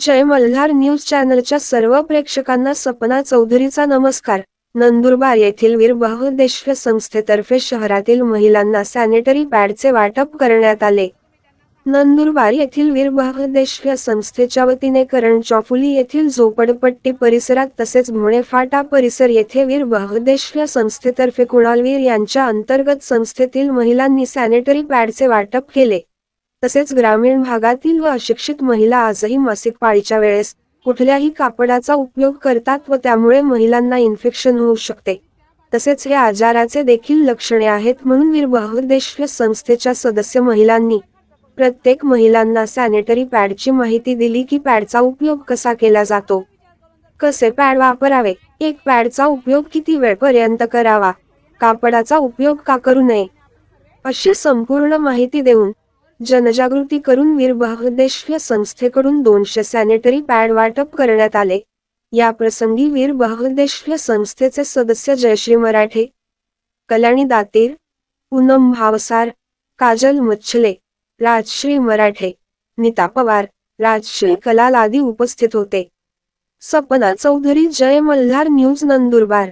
जय Malhar news चॅनलच्या सर्व प्रेक्षकांना सपना चौधरीचा नमस्कार. नंदुरबार येथील वीर बहुद्देश संस्थेतर्फे शहरातील महिलांना सॅनिटरी पॅडचे वाटप करण्यात आले. नंदुरबार येथील वीर बहुउद्देशीय संस्थेच्या वतीने करण चौफुली येथील झोपडपट्टी परिसरात तसेच भोणे फाटा परिसर येथे वीर बहुउद्देशीय संस्थेतर्फे कुणालवीर यांच्या अंतर्गत संस्थेतील महिलांनी सॅनिटरी पॅडचे वाटप केले. तसेच ग्रामीण भागातील व अशिक्षित महिला आजही मासिक पाळीच्या वेळेस कुठल्याही कापडाचा उपयोग करतात व त्यामुळे महिलांना इन्फेक्शन होऊ शकते. तसेच हे आजाराचे देखील लक्षणे आहेत म्हणून वीर बहुउद्देशीय संस्थेच्या सदस्य महिलांनी प्रत्येक महिलांना सॅनिटरी पॅडची माहिती दिली की पॅडचा उपयोग कसा केला जातो? कसे पॅड वापरावे? एक पॅडचा उपयोग किती वेळपर्यंत करावा? कापडाचा उपयोग का करू नये? अशी संपूर्ण माहिती देऊन जनजागृती करून वीर संस्थेकडून दोनशे सॅनिटरी पॅड वाटप करण्यात आले. या प्रसंगी वीर बहुउद्देशीय संस्थेचे सदस्य जयश्री मराठे कल्याणी दातीर पूनम भावसार काजल मच्छले राजश्री मराठे नीता पवार राजश्री कलाल आदी उपस्थित होते. सपना चौधरी जय मल्हार न्यूज नंदुरबार.